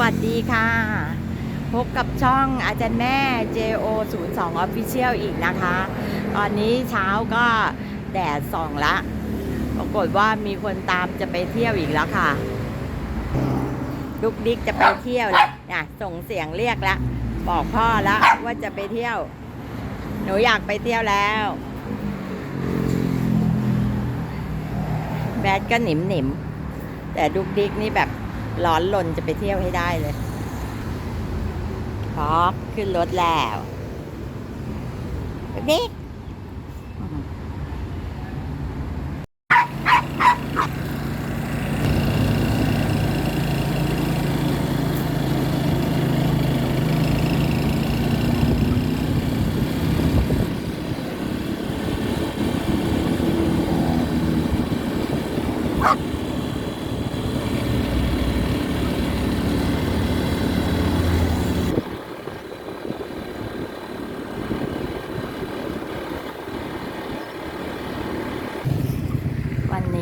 วัสดีค่ะ พบกับช่องอาจารย์แม่ JO 0 2 Official อีกนะคะ ตอนนี้เช้าก็แดดส่องละ ปรากฏว่ามีคนตามจะไปเที่ยวอีกแล้วค่ะดุกดิกจะไปเที่ยวแล้วนะส่งเสียงเรียกแล้ว บอกพ่อแล้วว่าจะไปเที่ยว หนูอยากไปเที่ยวแล้วแบดก็หนิมหนิมแต่ดุกดิกนี่แบบ ร้อนลนจะไปเที่ยวให้ได้เลยพร้อมขึ้นรถแล้วเด็ก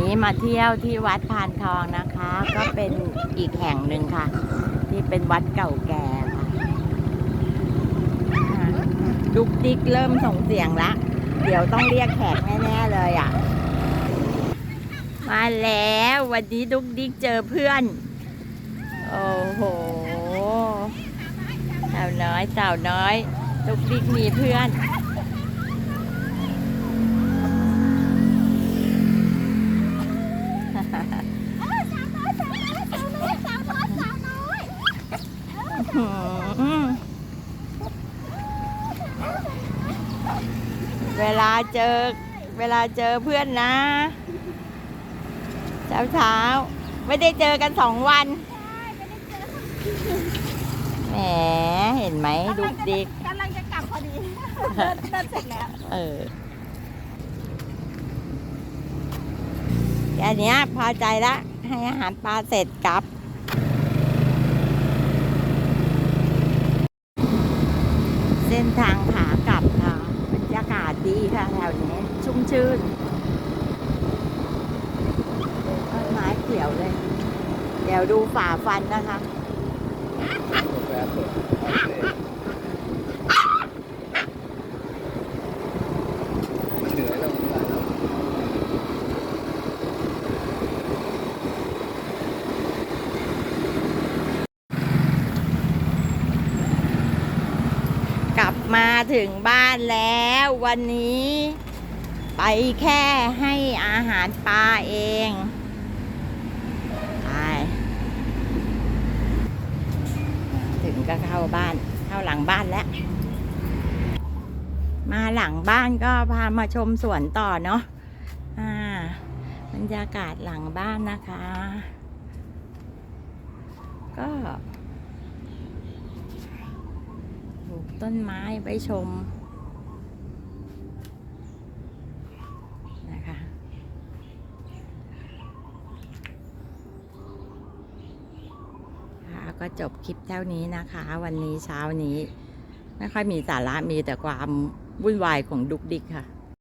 นี้มาเที่ยวที่วัดพานทองนะคะ ก็เป็นอีกแห่งหนึ่งค่ะ ที่เป็นวัดเก่าแก่ค่ะดุกดิกเริ่มส่งเสียงละ เดี๋ยวต้องเรียกแขกแน่ๆเลยอะ มาแล้ววันนี้ดุกดิกเจอเพื่อน โอ้โหสาวน้อยสาวน้อยดุกดิกมีเพื่อน เวลาเจอเวลาเจอเพื่อนนะ เช้าเช้าๆไม่ได้เจอกันสองวันแหมเห็นไหมดุกดิกกำลังจะกลับพอดีเดินเดินเสร็จแล้วเออแค่เนี้ยพอใจละ ให้อาหารปลาเสร็จกลับ เส้นทางขากลับค่ะบรรยากาศดี ค่างนี้ชุ่มชื่นต้นไม้เขียวเลย เดี๋ยวดูฝ่าฟันนะคะกลับมา ถึงบ้านแล้ววันนี้ ไปแค่ให้อาหารปลาเองไปถึงก็เข้าบ้าน เข้าหลังบ้านแล้ว มาหลังบ้านก็พามาชมสวนต่อเนาะอ่าบรรยากาศหลังบ้านนะคะ ก็ปลูก ต้นไม้ไว้ชมนะคะค่ะก็จบคลิปเท่านี้นะคะ วันนี้เช้านี้ ไม่ค่อยมีสาระมีแต่ความวุ่นวายของดุกดิกค่ะ